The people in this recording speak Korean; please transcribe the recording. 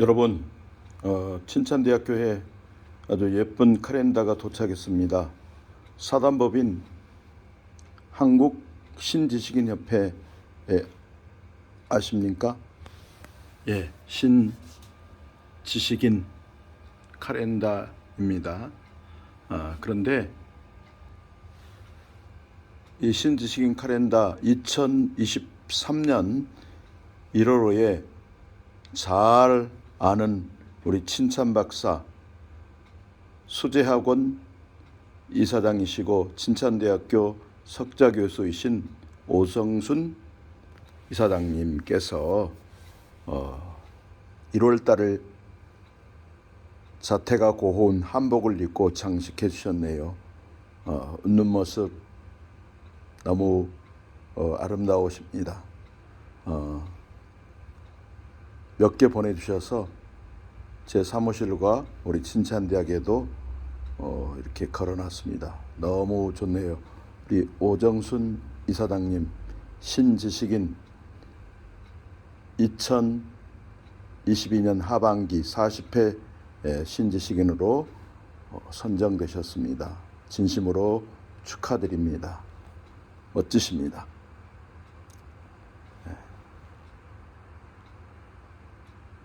여러분, 어, 칭찬대학교에 아주 예쁜 카렌다가 도착했습니다. 사단법인 한국 신지식인 협회 아십니까? 예, 신지식인 카렌다입니다. 아, 그런데 이 신지식인 카렌다 2023년 1월호에 잘 아는 우리 칭찬 박사 수재학원 이사장이시고 칭찬대학교 석자 교수이신 오성순 이사장님께서 어, 1월 달을 자태가 고운 한복을 입고 장식해 주셨네요. 어, 웃는 모습 너무 어, 아름다우십니다. 어, 몇 개 보내주셔서 제 사무실과 우리 칭찬대학에도 어, 이렇게 걸어놨습니다. 너무 좋네요. 우리 오정순 이사장님 신지식인 2022년 하반기 40회 신지식인으로 어, 선정되셨습니다. 진심으로 축하드립니다. 멋지십니다.